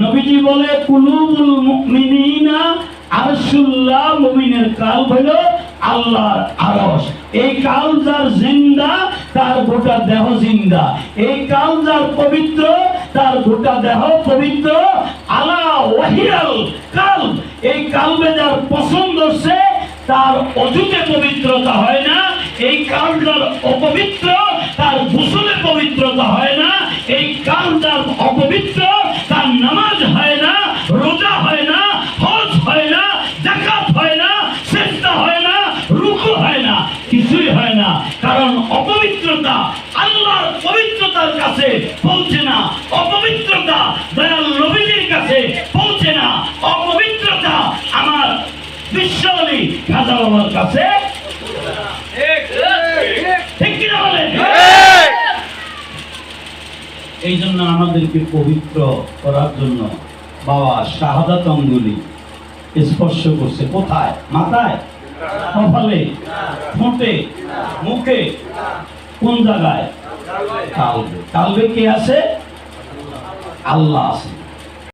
নবীজি বলে, কুলুবুল মুমিনিনা আরশুল্লাহ মুমিনের কাল হলো আল্লাহর আরশ। এই কাল যার জিন্দা, তার গোটা দেহ জিন্দা। এই কাল যার পবিত্র, তার গোটা দেহ পবিত্র। আলা ওয়াহিয়াল কাল। এই কালবে যার পছন্দ সে, তার অজুতে পবিত্রতা হয় না। এই কাল যার অপবিত্র, তার গোসলে পবিত্রতা হয় না। এই কাল যার অপবিত্র তার নামাজ হয় না রোজা হয় না হজ হয় না জাকাত হয় না চেষ্টা হয় না রুকু হয় না কিছুই হয় না কারণ অপবিত্রতা আল্লাহর পবিত্রতার কাছে পৌঁছে না। অপবিত্রতা দয়াল নবীজির কাছে পৌঁছে না। অপবিত্রতা আমার বিশ্বলী খাজা বাবার কাছে। এই জন্য আমাদেরকে পবিত্র করার জন্য বাবা শাহাদাত অঙ্গুলি স্পর্শ করছে। কোথায়? মাথায়? কপালে ঠোঁটে মুখে কোন জায়গায়? কালবে। কালবে কে আছে? আল্লাহ আছে।